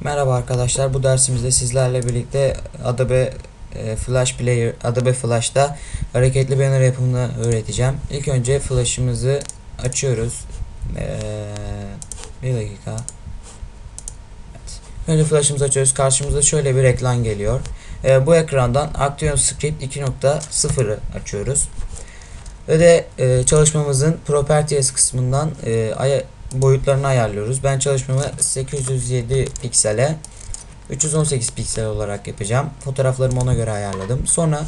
Merhaba arkadaşlar. Bu dersimizde sizlerle birlikte Adobe e, Flash Player, Adobe Flash'ta hareketli banner yapımını öğreteceğim. İlk önce Flash'ımızı açıyoruz. Ee, bir dakika. Evet. Önce Flash'ımızı açıyoruz. Karşımıza şöyle bir ekran geliyor. Ee, bu ekrandan ActionScript 2.0'ı açıyoruz. Ve de e, çalışmamızın Properties kısmından e, boyutlarını ayarlıyoruz. Ben çalışmamı 807 piksele 318 piksel olarak yapacağım. Fotoğraflarımı ona göre ayarladım. Sonra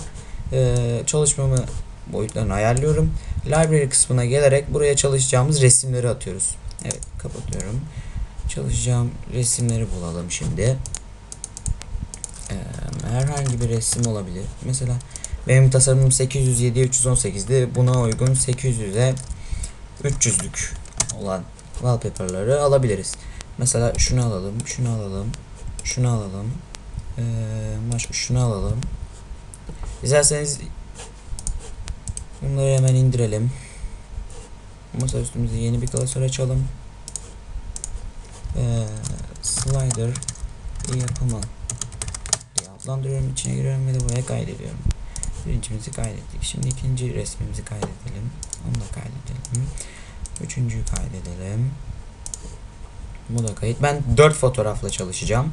e, çalışmamı boyutlarını ayarlıyorum. Library kısmına gelerek buraya çalışacağımız resimleri atıyoruz. Evet kapatıyorum. Çalışacağım resimleri bulalım şimdi. E, herhangi bir resim olabilir. Mesela benim tasarımım 807'ye 318'di. Buna uygun 800'e 300'lük olan wallpaper'ları alabiliriz. Mesela şunu alalım, şunu alalım, şunu alalım. Ee, başka şunu alalım. İsterseniz bunları hemen indirelim. Masa üstümüze yeni bir klasör açalım. Ee, slider yapımı diye adlandırıyorum. içine giriyorum ve de buraya kaydediyorum. Birincimizi kaydettik. Şimdi ikinci resmimizi kaydedelim. Onu da kaydedelim. Üçüncüyü kaydedelim. Bu da kayıt. Ben 4 fotoğrafla çalışacağım.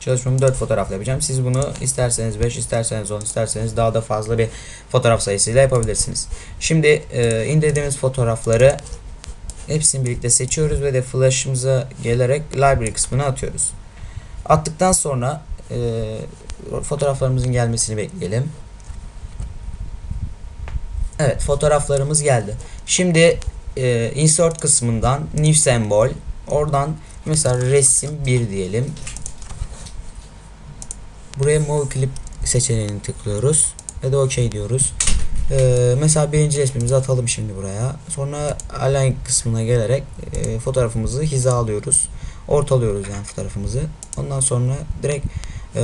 Çalışmamı 4 fotoğrafla yapacağım. Siz bunu isterseniz 5, isterseniz 10, isterseniz daha da fazla bir fotoğraf sayısıyla yapabilirsiniz. Şimdi e, indirdiğimiz fotoğrafları hepsini birlikte seçiyoruz ve de flash'ımıza gelerek library kısmına atıyoruz. Attıktan sonra e, fotoğraflarımızın gelmesini bekleyelim. Evet fotoğraflarımız geldi. Şimdi e, insert kısmından new symbol oradan mesela resim 1 diyelim. Buraya move clip seçeneğini tıklıyoruz ve de OK diyoruz. E, mesela birinci resmimizi atalım şimdi buraya. Sonra align kısmına gelerek e, fotoğrafımızı hizalıyoruz. Ortalıyoruz yani fotoğrafımızı. Ondan sonra direkt e,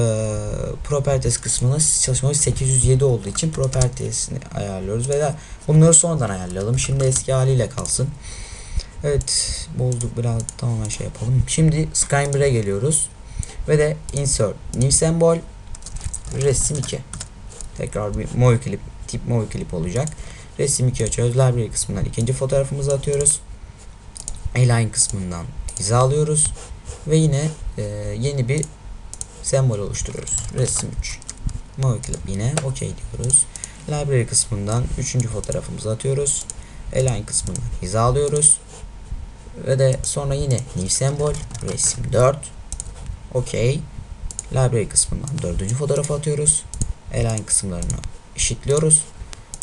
properties kısmına çalışmamız 807 olduğu için properties'ini ayarlıyoruz veya bunları sonradan ayarlayalım. Şimdi eski haliyle kalsın. Evet bozduk biraz tamamen şey yapalım. Şimdi Skyrim 1'e geliyoruz. Ve de insert new symbol resim 2. Tekrar bir movie clip tip movie clip olacak. Resim 2 açıyoruz. Library kısmından ikinci fotoğrafımızı atıyoruz. Align kısmından hizalıyoruz. Ve yine e, yeni bir sembol oluşturuyoruz. Resim 3. Movie clip yine OK diyoruz. Library kısmından 3. fotoğrafımızı atıyoruz. Align kısmından hizalıyoruz. Ve de sonra yine new sembol resim 4. OK. Library kısmından 4. fotoğrafı atıyoruz. Align kısımlarını eşitliyoruz.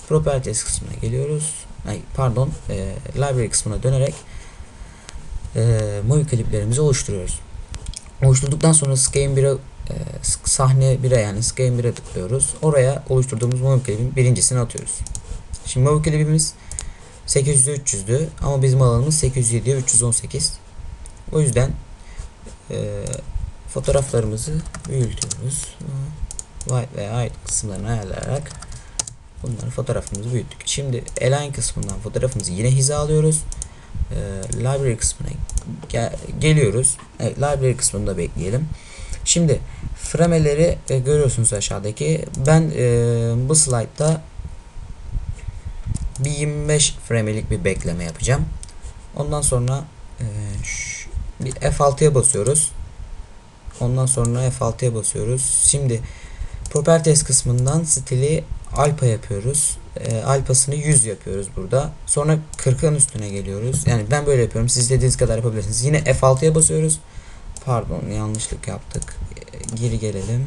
Properties kısmına geliyoruz. Ay, pardon, e, library kısmına dönerek e, movie kliplerimizi oluşturuyoruz. Oluşturduktan sonra Scale 1'e e, sahne 1'e yani Scale 1'e tıklıyoruz. Oraya oluşturduğumuz movie klibin birincisini atıyoruz. Şimdi movie klibimiz 800'e 300'dü ama bizim alanımız 807'ye 318. O yüzden e, fotoğraflarımızı büyütüyoruz. White ve height kısımlarını ayarlayarak bunları fotoğrafımızı büyüttük. Şimdi align kısmından fotoğrafımızı yine hizalıyoruz. E, library kısmına gel geliyoruz. Evet, library kısmında bekleyelim. Şimdi frameleri e, görüyorsunuz aşağıdaki. Ben e, bu slaytta bir 25 framelik bir bekleme yapacağım. Ondan sonra e, bir F6'ya basıyoruz. Ondan sonra F6'ya basıyoruz. Şimdi Properties kısmından stili alfa yapıyoruz. E, alfasını 100 yapıyoruz burada. Sonra 40'ın üstüne geliyoruz. Yani ben böyle yapıyorum. Siz istediğiniz kadar yapabilirsiniz. Yine F6'ya basıyoruz. Pardon yanlışlık yaptık. E, geri gelelim.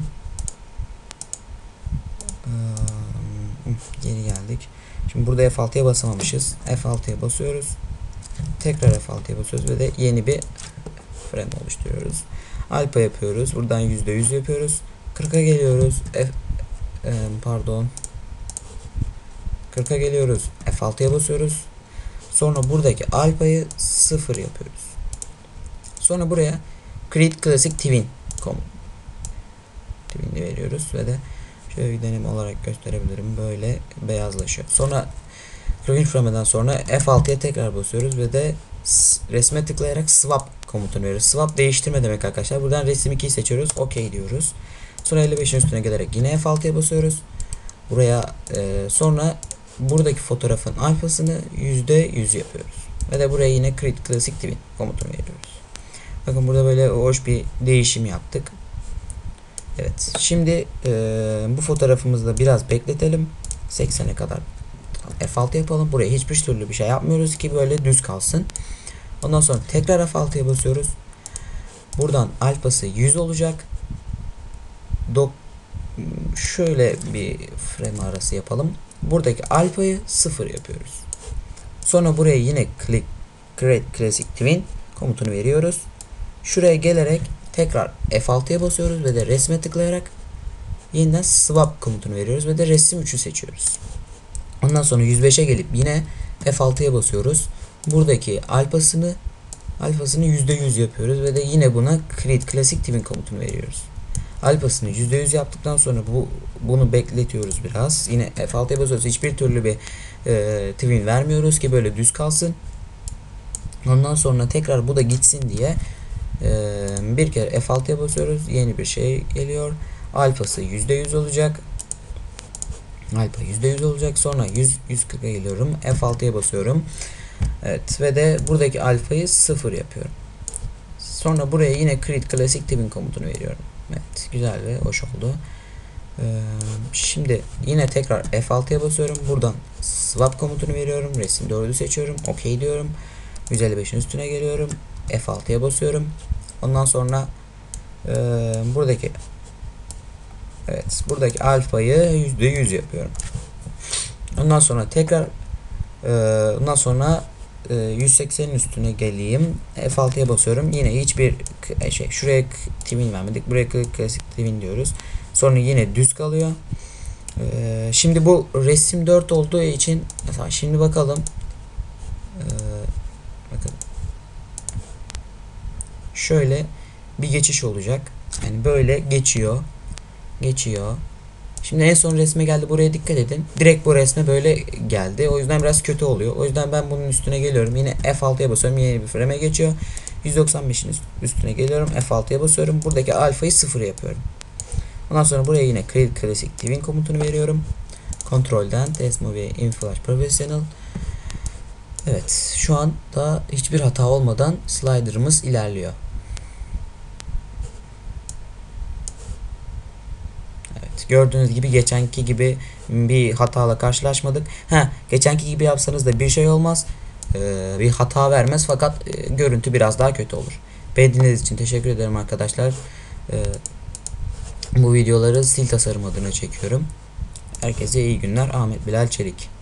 Ee, geri geldik. Şimdi burada F6'ya basamamışız. F6'ya basıyoruz. Tekrar F6'ya basıyoruz ve de yeni bir frame oluşturuyoruz. Alfa yapıyoruz. Buradan %100 yapıyoruz. 40'a geliyoruz. F e, pardon. 40'a geliyoruz. F6'ya basıyoruz. Sonra buradaki alfayı 0 yapıyoruz. Sonra buraya create classic twin komut twin'i veriyoruz ve de şöyle bir deneyim olarak gösterebilirim. Böyle beyazlaşıyor. Sonra Plugin Frame'den sonra F6'ya tekrar basıyoruz ve de resme tıklayarak swap komutunu veriyoruz. Swap değiştirme demek arkadaşlar. Buradan resim 2'yi seçiyoruz. OK diyoruz. Sonra 55'in üstüne gelerek yine F6'ya basıyoruz. Buraya e, sonra buradaki fotoğrafın alfasını %100 yapıyoruz. Ve de buraya yine Create Classic Twin komutunu veriyoruz. Bakın burada böyle hoş bir değişim yaptık. Evet. Şimdi e, bu fotoğrafımızı da biraz bekletelim. 80'e kadar F6 yapalım. Buraya hiçbir türlü bir şey yapmıyoruz ki böyle düz kalsın. Ondan sonra tekrar F6'ya basıyoruz. Buradan alfası 100 olacak. Dok şöyle bir frame arası yapalım. Buradaki alfayı 0 yapıyoruz. Sonra buraya yine click create classic twin komutunu veriyoruz. Şuraya gelerek tekrar F6'ya basıyoruz ve de resme tıklayarak yeniden swap komutunu veriyoruz ve de resim 3'ü seçiyoruz. Ondan sonra 105'e gelip yine F6'ya basıyoruz. Buradaki alfasını alfasını %100 yapıyoruz ve de yine buna create classic twin komutunu veriyoruz. Alfasını %100 yaptıktan sonra bu bunu bekletiyoruz biraz. Yine F6'ya basıyoruz. Hiçbir türlü bir e, twin vermiyoruz ki böyle düz kalsın. Ondan sonra tekrar bu da gitsin diye e, bir kere F6'ya basıyoruz. Yeni bir şey geliyor. Alfası %100 olacak. Alfa %100 olacak. Sonra 100 140'a geliyorum. F6'ya basıyorum. Evet ve de buradaki alfayı 0 yapıyorum. Sonra buraya yine create classic twin komutunu veriyorum. Evet güzel ve hoş oldu. Ee, şimdi yine tekrar F6'ya basıyorum. Buradan swap komutunu veriyorum. Resim 4'ü seçiyorum. OK diyorum. 155'in üstüne geliyorum. F6'ya basıyorum. Ondan sonra e, buradaki Evet buradaki alfayı %100 yapıyorum. Ondan sonra tekrar e, ondan sonra e, 180'in üstüne geleyim. F6'ya basıyorum. Yine hiçbir k- şey şuraya twin vermedik. Buraya klasik twin diyoruz. Sonra yine düz kalıyor. E, şimdi bu resim 4 olduğu için mesela şimdi bakalım. E, bakın. Şöyle bir geçiş olacak. Yani böyle geçiyor. Geçiyor. Şimdi en son resme geldi. Buraya dikkat edin. Direkt bu resme böyle geldi. O yüzden biraz kötü oluyor. O yüzden ben bunun üstüne geliyorum. Yine F6'ya basıyorum. Yeni bir frame'e geçiyor. 195'in üst- üstüne geliyorum. F6'ya basıyorum. Buradaki alfayı 0 yapıyorum. Ondan sonra buraya yine Create Classic Twin komutunu veriyorum. Kontrolden Test Movie in Professional. Evet. Şu anda hiçbir hata olmadan slider'ımız ilerliyor. Evet, gördüğünüz gibi geçenki gibi bir hatayla karşılaşmadık. Ha, geçenki gibi yapsanız da bir şey olmaz. Ee, bir hata vermez fakat e, görüntü biraz daha kötü olur. Beğendiğiniz için teşekkür ederim arkadaşlar. Ee, bu videoları sil tasarım adına çekiyorum. Herkese iyi günler. Ahmet Bilal Çelik.